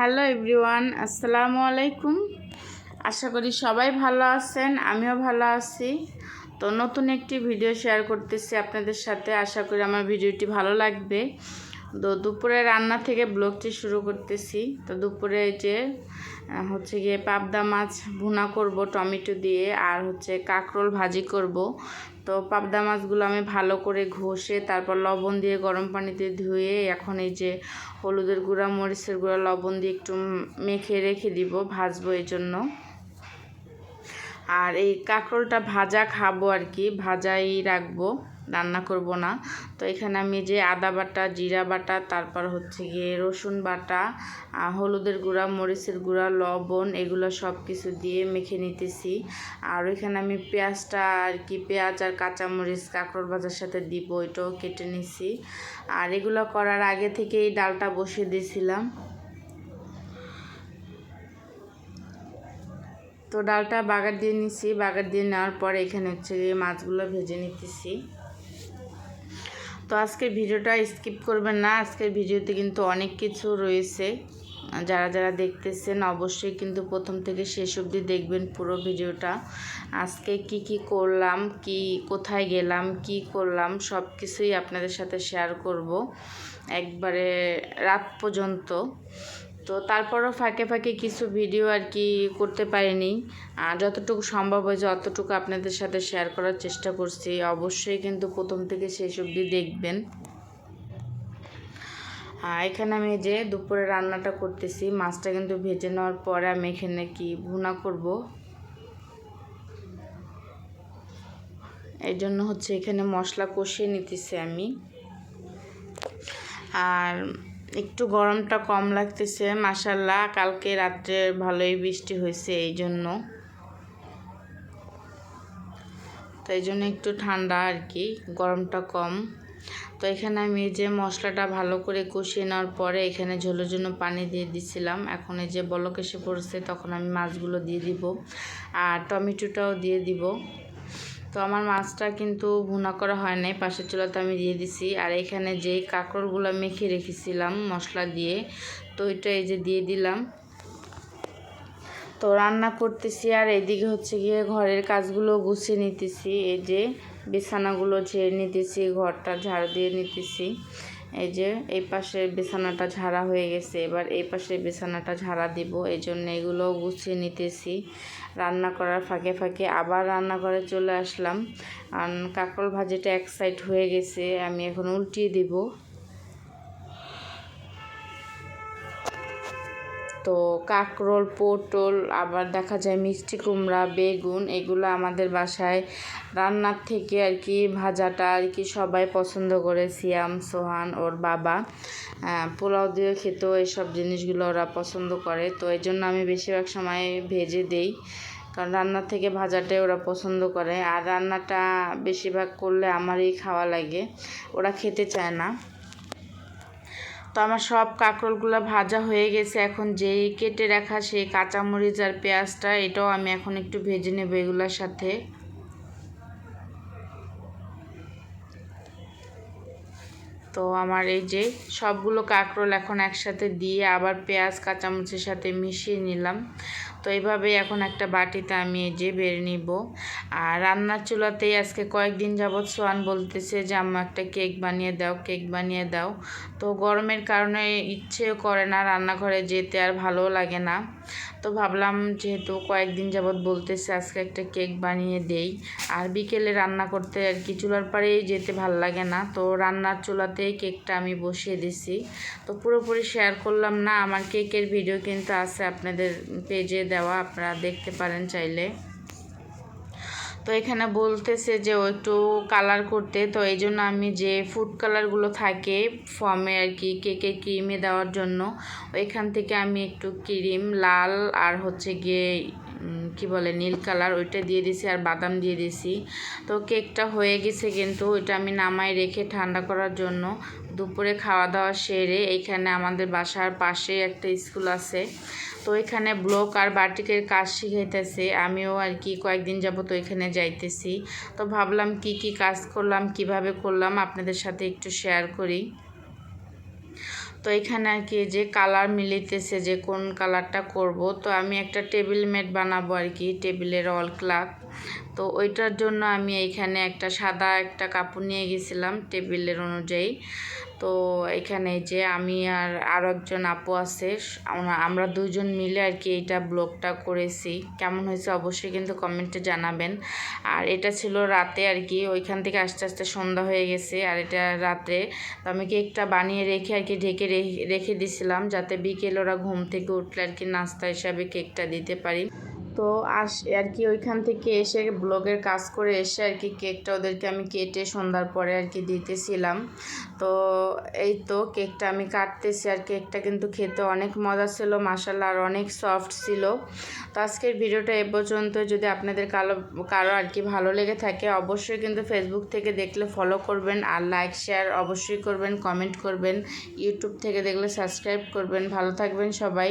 Hello everyone, আসসালামু আলাইকুম। আশা করি সবাই ভালো আছেন, আমিও ভালো আছি। তো নতুন একটি ভিডিও শেয়ার করতেছি আপনাদের সাথে। আশা করি আমার ভিডিওটি ভালো লাগবে। তো দুপুরে রান্না থেকে ব্লগটি শুরু করতেছি। তো দুপুরে যে হচ্ছে গিয়ে পাবদা মাছ ভুনা করব টমেটো দিয়ে, আর হচ্ছে কাঁকরোল ভাজি করব। তো পাবদা মাছগুলো আমি ভালো করে ঘষে তারপর লবণ দিয়ে গরম পানিতে ধুয়ে এখন এই যে হলুদের গুঁড়া, মরিচের গুঁড়া, লবণ দিয়ে একটু মেখে রেখে দিব, ভাজবো এই জন্য। আর এই কাঁকরোলটা ভাজা খাব আর কি, ভাজাই রাখব। রান্না করব না। তো এখানে আমি যে আদা বাটা, জিরা বাটা, তারপর হচ্ছে গিয়ে রসুন বাটা হলুদের গুঁড়া, মরিচের গুঁড়া, লবণ, এগুলো সব কিছু দিয়ে মেখে নিতেছি। আর ওইখানে আমি পেঁয়াজটা আর কি, পেঁয়াজ আর কাঁচামরিচ, কাঁকরোল ভাজার সাথে দিব, ওইটাও কেটে নিছি। আর এগুলো করার আগে থেকেই ডালটা বসিয়ে দিয়েছিলাম। তো ডালটা বাগার দিয়ে নিছি, বাগার দিয়ে নেওয়ার পরে এখানে হচ্ছে মাছগুলো ভেজে নিতেছি। তো আজকের ভিডিওটা স্কিপ করবেন না। আজকের ভিডিওতে কিন্তু অনেক কিছু রয়েছে। যারা যারা দেখতেছেন অবশ্যই কিন্তু প্রথম থেকে শেষ অবধি দেখবেন পুরো ভিডিওটা। আজকে কি কি করলাম, কি কোথায় গেলাম, কি করলাম সব কিছুই আপনাদের সাথে শেয়ার করব। একবারে রাত পর্যন্ত। তো তারপরও ফাঁকে ফাঁকে কিছু ভিডিও আর কি করতে পারিনি। যতটুকু সম্ভব হয়েছে অতটুকু আপনাদের সাথে শেয়ার করার চেষ্টা করছি। অবশ্যই কিন্তু প্রথম থেকে শেষ অবধি দেখবেন। এখানে আমি যে দুপুরে রান্নাটা করতেছি, মাছটা কিন্তু ভেজে নেওয়ার পরে আমি এখানে কি ভুনা করব। এই জন্য হচ্ছে এখানে মশলা কষিয়ে নিতেছি আমি। আর একটু গরমটা কম লাগতেছে মাসাল্লাহ কালকে রাত্রে ভালোই বৃষ্টি হয়েছে, এই জন্য। তো এই জন্য একটু ঠান্ডা আর কি, গরমটা কম। তো এখানে আমি যে মশলাটা ভালো করে কষিয়ে নেওয়ার পরে এখানে ঝোলের জন্য পানি দিয়ে দিছিলাম। এখন এই যে বলক এসে পড়ছে, তখন আমি মাছগুলো দিয়ে দিব। আর টমেটোটাও দিয়ে দিব। তো আমার মাছটা কিন্তু ভুনা করা হয় নাই, পাশের চুলাতে আমি দিয়ে দিছি। আর এখানে যে কাঁকড়গুলো মেখে রেখেছিলাম মশলা দিয়ে, তো ওইটা এই যে দিয়ে দিলাম। তো রান্না করতেছি, আর এদিকে হচ্ছে গিয়ে ঘরের কাজগুলো গুছিয়ে নিতেছি। এই যে বিছানাগুলো ছেড়ে নিতেছি, ঘরটা ঝাড় দিয়ে নিতেছি। এই যে, এই পাশের বিছানাটা ঝাড়া হয়ে গেছে। এবার এই পাশের বিছানাটা ঝাড়া দিব। এই জন্য এগুলোও গুছিয়ে নিতেছি। রান্না করার ফাঁকে ফাঁকে আবার রান্না করে চলে আসলাম। আর কাঁকরোল ভাজিটা এক সাইড হয়ে গেছে। আমি এখন উল্টিয়ে দিব। তো কাঁকরোল, পটল, আবার দেখা যায় মিষ্টি কুমড়া, বেগুন, এগুলো আমাদের বাসায় রান্নার থেকে আর কি ভাজাটা আর কি সবাই পছন্দ করে, সিয়াম, সোহান, ওর বাবা। পোলাও দিয়ে খেতেও এইসব জিনিসগুলো ওরা পছন্দ করে। তো এই জন্য আমি বেশিরভাগ সময় ভেজে দেই, কারণ রান্নার থেকে ভাজাটাই ওরা পছন্দ করে। আর রান্নাটা বেশিরভাগ করলে আমারই খাওয়া লাগে, ওরা খেতে চায় না। তো আমার সব কাঁকরোলগুলো ভাজা হয়ে গেছে। এখন যেই কেটে রাখা সেই কাঁচামরিচ আর পেঁয়াজটা, এটাও আমি এখন একটু ভেজে নেব এগুলোর সাথে। তো আমার এই যে সবগুলো কাঁকরোল এখন একসাথে দিয়ে আবার পেঁয়াজ, কাঁচামরিচের সাথে মিশিয়ে নিলাম। তো এইভাবেই এখন একটা বাটিতে আমি এই যে বেড়ে নিব। আর রান্নার চুলাতেই আজকে কয়েকদিন যাবৎ সোয়ান বলতেছে যে, আম্মা, একটা কেক বানিয়ে দাও, কেক বানিয়ে দাও। তো গরমের কারণে ইচ্ছেও করে না রান্নাঘরে যেতে আর ভালোও লাগে না। তো ভাবলাম যেহেতু কয়েকদিন যাবৎ বলতেছে আজকে একটা কেক বানিয়ে দেই। আর বিকেলে রান্না করতে আর কি চুলার পাড়েই যেতে ভালো লাগে না। তো রান্নার চুলাতেই কেকটা আমি বসিয়ে দিছি। তো পুরোপুরি শেয়ার করলাম না, আমার কেকের ভিডিও কিন্তু আছে আপনাদের পেজে দেওয়া, আপনারা দেখতে পারেন চাইলে। তো এখানে বলতেছে যে ও একটু কালার করতে, তো এই জন্য আমি যে ফুড কালারগুলো থাকে ফর্মে আর কি কেকে ক্রিমে দেওয়ার জন্য, ওইখান থেকে আমি একটু ক্রিম লাল আর হচ্ছে গিয়ে কি বলে, নীল কালার, ওইটা দিয়ে দিছি আর বাদাম দিয়ে দিছি। তো কেকটা হয়ে গেছে কিন্তু, ওইটা আমি নামাই রেখে ঠান্ডা করার জন্য দুপুরে খাওয়া দাওয়া সেরে এইখানে আমাদের বাসার পাশে একটা স্কুল আছে। তো এখানে ব্লক আর বাটিকের কাজ শিখাইতেছে, আমিও আর কি কয়েকদিন যাবত ওইখানে যাইতেছি। তো ভাবলাম কি কি কাজ করলাম, কীভাবে করলাম, আপনাদের সাথে একটু শেয়ার করি। তো এখানে আর কি, যে কালার মিলিতেছে যে কোন কালারটা করব, তো আমি একটা টেবিল মেট বানাবো আর কি টেবিলের অল ক্লাক তো ওইটার জন্য আমি এইখানে একটা সাদা একটা কাপড় নিয়ে গেছিলাম টেবিলের অনুযায়ী। তো এখানে যে আমি আর আরও একজন আপু আছে, আমরা- দুজন মিলে আর কি এইটা ব্লগটা করেছি। কেমন হয়েছে অবশ্যই কিন্তু কমেন্টে জানাবেন। আর এটা ছিল রাতে আর কি, ওইখান থেকে আস্তে আস্তে সন্ধ্যা হয়ে গেছে আর এটা রাতে। তো আমি কেকটা বানিয়ে রেখে আর কি ঢেকে রেখে দিছিলাম যাতে বিকেল ওরা ঘুম থেকে উঠলে আর কি নাস্তা হিসাবে কেকটা দিতে পারি। তো আস আর কি ওইখান থেকে এসে ব্লগের কাজ করে এসে আর কি কেকটা ওদেরকে আমি কেটে সন্ধ্যার পরে আর কি দিতেছিলাম। তো এই তো কেকটা আমি কাটতেছি আর কেকটা কিন্তু খেতে অনেক মজা ছিল মাসাল্লা আর অনেক সফট ছিল। তো আজকের ভিডিওটা এ পর্যন্ত। যদি আপনাদের কালো, কারও আর কি ভালো লেগে থাকে, অবশ্যই কিন্তু ফেসবুক থেকে দেখলে ফলো করবেন আর লাইক শেয়ার অবশ্যই করবেন কমেন্ট করবেন। ইউটিউব থেকে দেখলে সাবস্ক্রাইব করবেন। ভালো থাকবেন সবাই।